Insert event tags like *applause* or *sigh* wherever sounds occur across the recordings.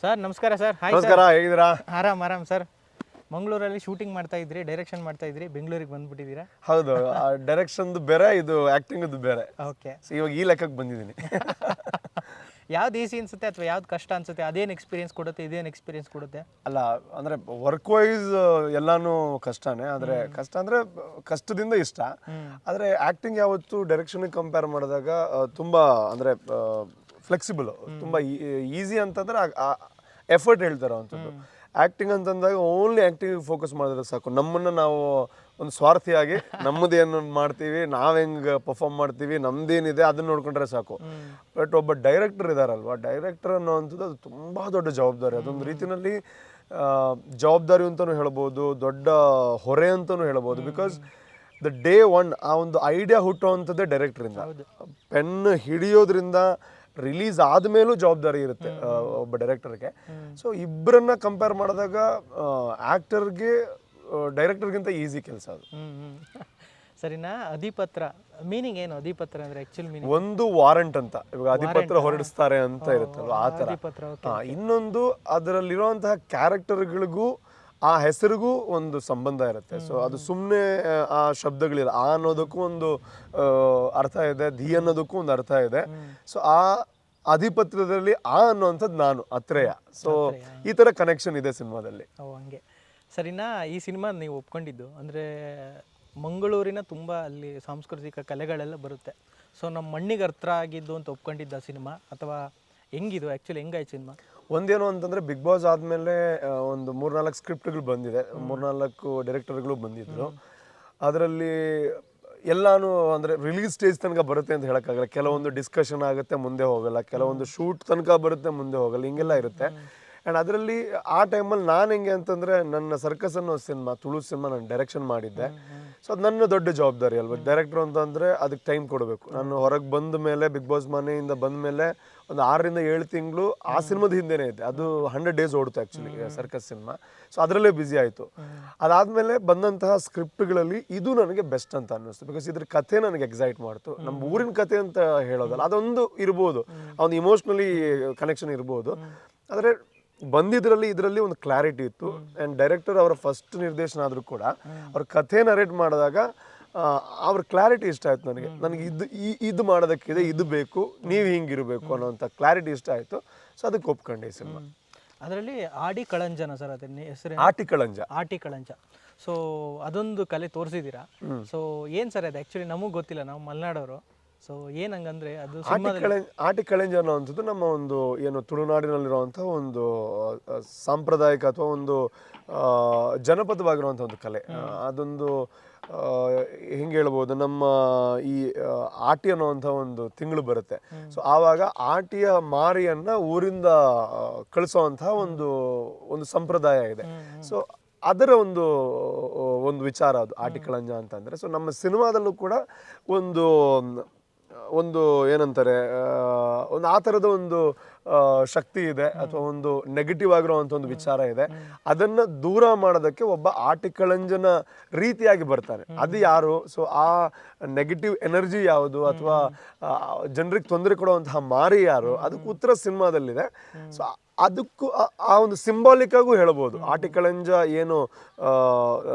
Sir ನಮಸ್ಕಾರ sir. Hi ನಮಸ್ಕಾರ ಹೇಗಿದ್ದೀರಾ? ಆರಾಮ್ ಆರಾಮ್ ಸರ್. ಮಂಗಳೂರಲ್ಲಿ ಶೂಟಿಂಗ್ ಮಾಡ್ತಾ ಇದ್ರಿ ಡೈರೆಕ್ಷನ್ ಮಾಡ್ತಾ ಇದ್ರಿ ಬೆಂಗಳೂರಿಗೆ ಬಂದ್ಬಿಟ್ಟಿದ್ದೀರಾ? ಹೌದು ಡೈರೆಕ್ಷನ್ದು ಬೇರೆ ಇದು ಆ್ಯಕ್ಟಿಂಗದು ಬೇರೆ. ಓಕೆ ಇವಾಗ ಈ ಲೆಕ್ಕಕ್ಕೆ ಬಂದಿದ್ದೀನಿ. *laughs* ಯಾವ್ದು ಈಸಿ ಅನ್ಸುತ್ತೆ ಅಥವಾ ಯಾವ್ದು ಕಷ್ಟ ಅನ್ಸುತ್ತೆ? ಅದೇನು ಎಕ್ಸ್ಪೀರಿಯನ್ಸ್ ಕೊಡುತ್ತೆ ಇದೇನು ಎಕ್ಸ್ಪೀರಿಯನ್ಸ್ ಕೊಡುತ್ತೆ? ಅಲ್ಲ ಅಂದರೆ ವರ್ಕ್ ವೈಸ್ ಎಲ್ಲಾನು ಕಷ್ಟನೇ. ಆದರೆ ಕಷ್ಟ ಅಂದರೆ ಕಷ್ಟದಿಂದ ಇಷ್ಟ. ಆದರೆ ಆ್ಯಕ್ಟಿಂಗ್ ಯಾವತ್ತು ಡೈರೆಕ್ಷನ್ಗೆ ಕಂಪೇರ್ ಮಾಡಿದಾಗ ತುಂಬ ಅಂದರೆ ಫ್ಲೆಕ್ಸಿಬಲ್ ತುಂಬ ಈಸಿ ಅಂತಂದ್ರೆ ಎಫರ್ಟ್ ಹೇಳ್ತಾರೆ ಅಂಥದ್ದು ಆ್ಯಕ್ಟಿಂಗ್ ಅಂತಂದಾಗ ಓನ್ಲಿ ಆ್ಯಕ್ಟಿಂಗ್ ಫೋಕಸ್ ಮಾಡಿದ್ರೆ ಸಾಕು. ನಮ್ಮನ್ನು ನಾವು ಒಂದು ಸ್ವಾರ್ಥಿಯಾಗಿ *laughs* ನಮ್ಮದೇನು ಮಾಡ್ತೀವಿ ನಾವು ಹೆಂಗೆ ಪರ್ಫಾರ್ಮ್ ಮಾಡ್ತೀವಿ ನಮ್ದೇನಿದೆ ಅದನ್ನ ನೋಡ್ಕೊಂಡ್ರೆ ಸಾಕು. ಬಟ್ ಒಬ್ಬ ಡೈರೆಕ್ಟರ್ ಇದಾರಲ್ವಾ? ಡೈರೆಕ್ಟರ್ ಅನ್ನೋವಂಥದ್ದು ಅದು ತುಂಬ ದೊಡ್ಡ ಜವಾಬ್ದಾರಿ. ಅದೊಂದು ರೀತಿಯಲ್ಲಿ ಜವಾಬ್ದಾರಿ ಅಂತಲೂ ಹೇಳ್ಬೋದು ದೊಡ್ಡ ಹೊರೆ ಅಂತಲೂ ಹೇಳ್ಬೋದು. ಬಿಕಾಸ್ ದ ಡೇ ಒನ್ ಆ ಒಂದು ಐಡಿಯಾ ಹುಟ್ಟುವಂಥದ್ದೇ ಡೈರೆಕ್ಟ್ರಿಂದ ಪೆನ್ ಹಿಡಿಯೋದ್ರಿಂದ ರಿಲೀಸ್ ಆದಮೇಲೂ ಜವಾಬ್ದಾರಿ ಇರುತ್ತೆ ಒಬ್ಬ ಡೈರೆಕ್ಟರ್ಗೆ ಸೊ ಇಬ್ಬರನ್ನ ಕಂಪೇರ್ ಮಾಡಿದಾಗ ಆಕ್ಟರ್ಗೆ ಡೈರೆಕ್ಟರ್ಗಿಂತ ಈಸಿ ಕೆಲಸ ಅದು. *laughs* ಸರಿನಾ? ಅಧಿಪತ್ರ. ಮೀನಿಂಗ್ ಏನು ಅಧಿಪತ್ರ ಅಂದ್ರೆ ಆಕ್ಚುಲಿ ಮೀನಿಂಗ್ ಒಂದು ವಾರಂಟ್ ಅಂತ. ಇವಾಗ ಅಧಿಪತ್ರ ಹೊರಡಿಸ್ತಾರೆ ಅಂತ ಇರುತ್ತಲ್ವ? ಆ ಥರ. ಇನ್ನೊಂದು ಅದರಲ್ಲಿರುವಂತಹ ಕ್ಯಾರೆಕ್ಟರ್ಗಳಿಗೂ ಆ ಹೆಸರಿಗೂ ಒಂದು ಸಂಬಂಧ ಇರುತ್ತೆ. ಸೊ ಅದು ಸುಮ್ಮನೆ ಆ ಶಬ್ದಗಳಿಲ್ಲ. ಆ ಅನ್ನೋದಕ್ಕೂ ಒಂದು ಅರ್ಥ ಇದೆ ಧಿ ಅನ್ನೋದಕ್ಕೂ ಒಂದು ಅರ್ಥ ಇದೆ. ಸೊ ಆ ಅಧಿಪತ್ಯದಲ್ಲಿ ಆ ಅನ್ನುವಂಥದ್ದು ನಾನು ಅತ್ರೇಯ. ಸೊ ಈ ಥರ ಕನೆಕ್ಷನ್ ಇದೆ ಸಿನಿಮಾದಲ್ಲಿ. ಓ ಹಂಗೆ. ಸರಿನಾ ಈ ಸಿನಿಮಾ ನೀವು ಒಪ್ಕೊಂಡಿದ್ದು ಅಂದರೆ ಮಂಗಳೂರಿನ ತುಂಬ ಅಲ್ಲಿ ಸಾಂಸ್ಕೃತಿಕ ಕಲೆಗಳೆಲ್ಲ ಬರುತ್ತೆ. ಸೊ ನಮ್ಮ ಮಣ್ಣಿಗೆ ಹತ್ರ ಆಗಿದ್ದು ಅಂತ ಒಪ್ಕೊಂಡಿದ್ದ ಸಿನಿಮಾ ಅಥವಾ ಹೆಂಗಿದು ಆ್ಯಕ್ಚುಲಿ ಹೆಂಗಾಯ್ತು ಸಿನಿಮಾ? ಒಂದೇನು ಅಂತಂದ್ರೆ ಬಿಗ್ ಬಾಸ್ ಆದಮೇಲೆ ಒಂದು ಮೂರ್ನಾಲ್ಕು ಸ್ಕ್ರಿಪ್ಟ್ಗಳು ಬಂದಿದೆ. ಮೂರ್ನಾಲ್ಕು ಡೈರೆಕ್ಟರ್ಗಳು ಬಂದಿದ್ರು. ಅದರಲ್ಲಿ ಎಲ್ಲಾನು ಅಂದರೆ ರಿಲೀಸ್ ಸ್ಟೇಜ್ ತನಕ ಬರುತ್ತೆ ಅಂತ ಹೇಳೋಕ್ಕಾಗಲ್ಲ. ಕೆಲವೊಂದು ಡಿಸ್ಕಷನ್ ಆಗುತ್ತೆ, ಮುಂದೆ ಹೋಗಲ್ಲ. ಕೆಲವೊಂದು ಶೂಟ್ ತನಕ ಬರುತ್ತೆ, ಮುಂದೆ ಹೋಗಲ್ಲ. ಹಿಂಗೆಲ್ಲ ಇರುತ್ತೆ. ಆ್ಯಂಡ್ ಅದರಲ್ಲಿ ಆ ಟೈಮಲ್ಲಿ ನಾನು ಹೆಂಗೆ ಅಂತಂದರೆ, ನನ್ನ ಸರ್ಕಸ್ ಅನ್ನೋ ಸಿನಿಮಾ ತುಳು ಸಿನಿಮಾ ನಾನು ಡೈರೆಕ್ಷನ್ ಮಾಡಿದ್ದೆ. ಸೊ ಅದು ನನ್ನ ದೊಡ್ಡ ಜವಾಬ್ದಾರಿ ಅಲ್ವಾ? ಡೈರೆಕ್ಟ್ರು ಅಂತಂದರೆ ಅದಕ್ಕೆ ಟೈಮ್ ಕೊಡಬೇಕು. ನಾನು ಹೊರಗೆ ಬಂದ ಮೇಲೆ ಬಿಗ್ ಬಾಸ್ ಮನೆಯಿಂದ ಬಂದ ಮೇಲೆ ಒಂದು ಆರರಿಂದ ಏಳು ತಿಂಗಳು ಆ ಸಿನಿಮಾದ ಹಿಂದೆನೇ ಇದೆ. ಅದು ಹಂಡ್ರೆಡ್ ಡೇಸ್ ಓಡುತ್ತೆ ಆ್ಯಕ್ಚುಲಿ ಸರ್ಕಸ್ ಸಿನಿಮಾ. ಸೊ ಅದರಲ್ಲೇ ಬ್ಯುಸಿ ಆಯಿತು. ಅದಾದಮೇಲೆ ಬಂದಂತಹ ಸ್ಕ್ರಿಪ್ಟ್ಗಳಲ್ಲಿ ಇದು ನನಗೆ ಬೆಸ್ಟ್ ಅಂತ ಅನ್ನಿಸ್ತು. ಬಿಕಾಸ್ ಇದ್ರ ಕಥೆ ನನಗೆ ಎಕ್ಸೈಟ್ ಮಾಡ್ತು. ನಮ್ಮ ಊರಿನ ಕಥೆ ಅಂತ ಹೇಳೋದಲ್ಲ ಅದೊಂದು ಇರ್ಬೋದು. ಒಂದು ಇಮೋಷ್ನಲಿ ಕನೆಕ್ಷನ್ ಇರ್ಬೋದು. ಆದರೆ ಬಂದಿದ್ರಲ್ಲಿ ಇದರಲ್ಲಿ ಒಂದು ಕ್ಲಾರಿಟಿ ಇತ್ತು. ಆ್ಯಂಡ್ ಡೈರೆಕ್ಟರ್ ಅವರ ಫಸ್ಟ್ ನಿರ್ದೇಶನ ಆದರೂ ಕೂಡ ಅವ್ರ ಕಥೆ ನರೇಟ್ ಮಾಡಿದಾಗ ಅವ್ರ ಕ್ಲಾರಿಟಿ ಇಷ್ಟ ಆಯ್ತು ನನಗೆ. ನನಗೆ ಇದು ಈ ಇದು ಮಾಡೋದಕ್ಕಿದೆ ಇದು ಬೇಕು ನೀವು ಹಿಂಗಿರಬೇಕು ಅನ್ನೋಂಥ ಕ್ಲಾರಿಟಿ ಇಷ್ಟ ಆಯಿತು. ಸೊ ಅದಕ್ಕೆ ಒಪ್ಕೊಂಡೆ ಈ ಸಿನಿಮಾ. ಅದರಲ್ಲಿ ಆಡಿ ಕಳಂಜನ ಸರ್ ಅದನ್ನ ಹೆಸರು ಆಟಿ ಕಳಂಜ. ಆಟಿ ಕಳಂಜ. ಸೊ ಅದೊಂದು ಕಲೆ ತೋರಿಸಿದ್ದೀರಾ? ಸೊ ಏನು ಸರ್ ಅದು? ಆ್ಯಕ್ಚುಲಿ ನಮಗೆ ಗೊತ್ತಿಲ್ಲ ನಾವು ಮಲೆನಾಡವರು. ಸೊ ಏನು ಹಂಗಂದ್ರೆ ಅದು ಆಟಿ ಕಳೆಂಜ ಅನ್ನೋವಂಥದ್ದು ನಮ್ಮ ಒಂದು ಏನು ತುಳುನಾಡಿನಲ್ಲಿರುವಂಥ ಒಂದು ಆ, ಸಾಂಪ್ರದಾಯಿಕ ಅಥವಾ ಒಂದು ಆ, ಜನಪದವಾಗಿರುವಂಥ ಒಂದು ಕಲೆ. ಆ, ಅದೊಂದು ಆ, ಹೆಂಗೆ ಹೇಳ್ಬೋದು ನಮ್ಮ ಈ ಆ, ಆಟಿ ಅನ್ನುವಂಥ ಒಂದು ತಿಂಗಳು ಬರುತ್ತೆ. ಸೊ ಆವಾಗ ಆಟಿಯ ಮಾರಿಯನ್ನ ಊರಿಂದ ಆ, ಕಳಿಸೋವಂತಹ ಒಂದು ಒಂದು ಸಂಪ್ರದಾಯ ಇದೆ. ಸೊ ಅದರ ಒಂದು ಒಂದು ವಿಚಾರ ಅದು ಆಟಿಕಳಂಜ ಅಂತಂದ್ರೆ. ಸೊ ನಮ್ಮ ಸಿನಿಮಾದಲ್ಲೂ ಕೂಡ ಒಂದು ಒಂದು ಏನಂತಾರೆ ಒಂದು ಆ ಥರದ ಒಂದು ಶಕ್ತಿ ಇದೆ ಅಥವಾ ಒಂದು ನೆಗೆಟಿವ್ ಆಗಿರುವಂಥ ಒಂದು ವಿಚಾರ ಇದೆ. ಅದನ್ನು ದೂರ ಮಾಡೋದಕ್ಕೆ ಒಬ್ಬ ಆಟಿಕಳಂಜನ ರೀತಿಯಾಗಿ ಬರ್ತಾರೆ. ಅದು ಯಾರು? ಸೊ ಆ ನೆಗೆಟಿವ್ ಎನರ್ಜಿ ಯಾವುದು ಅಥವಾ ಜನರಿಗೆ ತೊಂದರೆ ಕೊಡುವಂತಹ ಮಾರಿ ಯಾರು? ಅದಕ್ಕೆ ಉತ್ತರ ಸಿನಿಮಾದಲ್ಲಿದೆ. ಸೊ ಅದಕ್ಕೂ, ಆ- ಒಂದು ಸಿಂಬಾಲಿಕ್ ಆಗೂ ಹೇಳ್ಬೋದು. ಆಟಿಕಳಂಜ ಏನು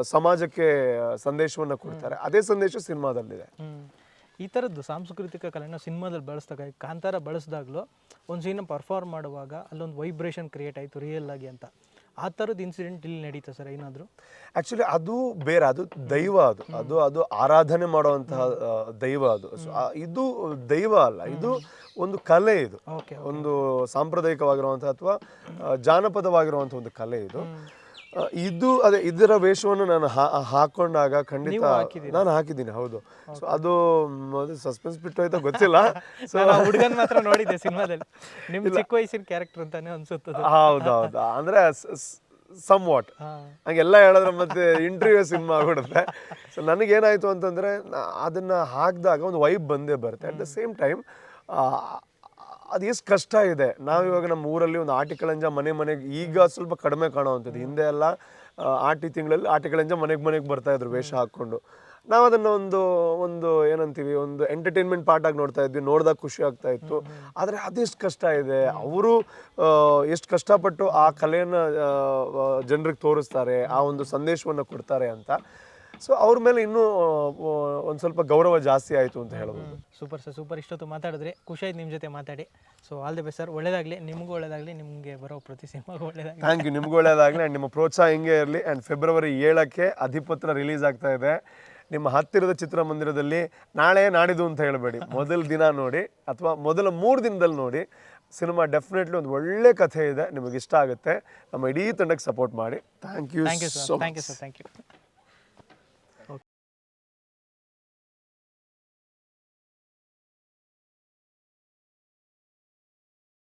ಸಮಾಜಕ್ಕೆ ಸಂದೇಶವನ್ನ ಕೊಡ್ತಾರೆ. ಅದೇ ಸಂದೇಶ ಸಿನಿಮಾದಲ್ಲಿದೆ. ಈ ಥರದ್ದು ಸಾಂಸ್ಕೃತಿಕ ಕಲೆನ ಸಿನಿಮಾದಲ್ಲಿ ಬಳಸಿದಾಗ ಕಾಂತಾರ ಬಳಸಿದಾಗಲೂ ಒಂದು ಸೀನ ಪರ್ಫಾರ್ಮ್ ಮಾಡುವಾಗ ಅಲ್ಲೊಂದು ವೈಬ್ರೇಷನ್ ಕ್ರಿಯೇಟ್ ಆಯಿತು ರಿಯಲ್ ಆಗಿ ಅಂತ. ಆ ಥರದ್ದು ಇನ್ಸಿಡೆಂಟ್ ಇಲ್ಲಿ ನಡೀತಾ ಸರ್ ಏನಾದರೂ? ಆ್ಯಕ್ಚುಲಿ ಅದು ಬೇರೆ ಅದು ದೈವ ಅದು. ಅದು ಅದು ಆರಾಧನೆ ಮಾಡುವಂತಹ ದೈವ ಅದು. ಸೊ ಇದು ದೈವ ಅಲ್ಲ ಇದು ಒಂದು ಕಲೆ ಇದು. ಓಕೆ ಒಂದು ಸಾಂಪ್ರದಾಯಿಕವಾಗಿರುವಂಥ ಅಥವಾ ಜಾನಪದವಾಗಿರುವಂಥ ಒಂದು ಕಲೆ ಇದು. ಇದು ಅದೇ ಇದರ ವೇಷವನ್ನು ನಾನು ಹಾಕೊಂಡಾಗ ಖಂಡಿತ ನಾನು ಹಾಕಿದ್ದೀನಿ ಹೌದು. ಸೊ ಅದು ಸಸ್ಪೆನ್ಸ್ ಬಿಟ್ಟು ಹೋಯ್ತಾ ಗೊತ್ತಿಲ್ಲ. *laughs* ಸೊ ಹುಡುಗನ್ ಮಾತ್ರ ನೋಡಿದ್ದೆ ಸಿನಿಮಾದಲ್ಲಿ. ನಿಮ್ಮ ಚಿಕ್ಕ ವಯಸ್ಸಿನ ಕ್ಯಾರೆಕ್ಟರ್ ಅಂತಾನೆ ಅನ್ಸುತ್ತೆ ಹೌದೌದು. ಅಂದ್ರೆ ಸಮ್ ವಾಟ್ ಹಂಗೆಲ್ಲ ಹೇಳಿದ್ರೆ ಮತ್ತೆ ಇಂಟರ್ವ್ಯೂ ಸಿನಿಮಾ ಆಗ್ಬಿಡುತ್ತೆ ಸೊ ನನಗೇನಾಯ್ತು ಅಂತಂದರೆ ಅದನ್ನ ಹಾಕಿದಾಗ ಒಂದು ವೈಬ್ ಬಂದೇ ಬರುತ್ತೆ. ಅಟ್ ದ ಸೇಮ್ ಟೈಮ್ ಅದು ಎಷ್ಟು ಕಷ್ಟ ಇದೆ. ನಾವಿವಾಗ ನಮ್ಮ ಊರಲ್ಲಿ ಒಂದು ಆಟಿಕಳಂಜ ಮನೆ ಮನೆಗೆ ಈಗ ಸ್ವಲ್ಪ ಕಡಿಮೆ ಕಾಣುವಂಥದ್ದು. ಹಿಂದೆ ಎಲ್ಲ ಆಟಿ ತಿಂಗಳಲ್ಲಿ ಆಟಿಕಳಂಜ ಮನೆಗೆ ಮನೆಗೆ ಬರ್ತಾ ಇದ್ರು ವೇಷ ಹಾಕ್ಕೊಂಡು. ನಾವು ಅದನ್ನ ಒಂದು ಒಂದು ಏನಂತೀವಿ, ಒಂದು ಎಂಟರ್ಟೈನ್ಮೆಂಟ್ ಪಾರ್ಟ್ ಆಗಿ ನೋಡ್ತಾ ಇದ್ವಿ, ನೋಡಿದಾಗ ಖುಷಿ ಆಗ್ತಾ ಇತ್ತು. ಆದರೆ ಅದೆಷ್ಟು ಕಷ್ಟ ಇದೆ. ಅವರು ಎಷ್ಟು ಕಷ್ಟಪಟ್ಟು ಆ ಕಲೆಯನ್ನು ಜನರಿಗೆ ತೋರಿಸ್ತಾರೆ, ಆ ಒಂದು ಸಂದೇಶವನ್ನು ಕೊಡ್ತಾರೆ ಅಂತ. ಸೊ ಅವ್ರ ಮೇಲೆ ಇನ್ನೂ ಒಂದು ಸ್ವಲ್ಪ ಗೌರವ ಜಾಸ್ತಿ ಆಯಿತು ಅಂತ ಹೇಳ್ಬೋದು. Super sir super. ಇಷ್ಟೊತ್ತು ಮಾತಾಡಿದ್ರೆ. ಖುಷಿಯಾಯ್ತು ಆಯ್ತು ನಿಮ್ಮ ಜೊತೆ ಮಾತಾಡಿ. So all the best sir ಒಳ್ಳೇದಾಗಲಿ ನಿಮಗೂ ಒಳ್ಳೇದಾಗಲಿ ನಿಮಗೆ ಬರೋ ಪ್ರತಿ ಸಿನಿಮಾಗೂ ಒಳ್ಳೇದಾಗಲಿ. ಥ್ಯಾಂಕ್ ಯು ನಿಮಗೂ ಒಳ್ಳೇದಾಗಲಿ. ಆ್ಯಂಡ್ ನಿಮ್ಮ ಪ್ರೋತ್ಸಾಹ ಹಿಂಗೆ ಇರಲಿ. ಆ್ಯಂಡ್ ಫೆಬ್ರವರಿ ಏಳಕ್ಕೆ ಅಧಿಪತ್ರ ರಿಲೀಸ್ ಆಗ್ತಾ ಇದೆ. ನಿಮ್ಮ ಹತ್ತಿರದ ಚಿತ್ರಮಂದಿರದಲ್ಲಿ ನಾಳೆ ನಾಡಿದ್ದು ಅಂತ ಹೇಳಬೇಡಿ. ಮೊದಲ ದಿನ ನೋಡಿ ಅಥವಾ ಮೊದಲ ಮೂರು ದಿನದಲ್ಲಿ ನೋಡಿ ಸಿನಿಮಾ ಡೆಫಿನೆಟ್ಲಿ ಒಂದು ಒಳ್ಳೆ ಕಥೆ ಇದೆ. ನಿಮಗೆ ಇಷ್ಟ ಆಗುತ್ತೆ. ನಮ್ಮ ಇಡೀ ತಂಡಕ್ಕೆ ಸಪೋರ್ಟ್ ಮಾಡಿ. Thank you thank you sir thank you sir thank you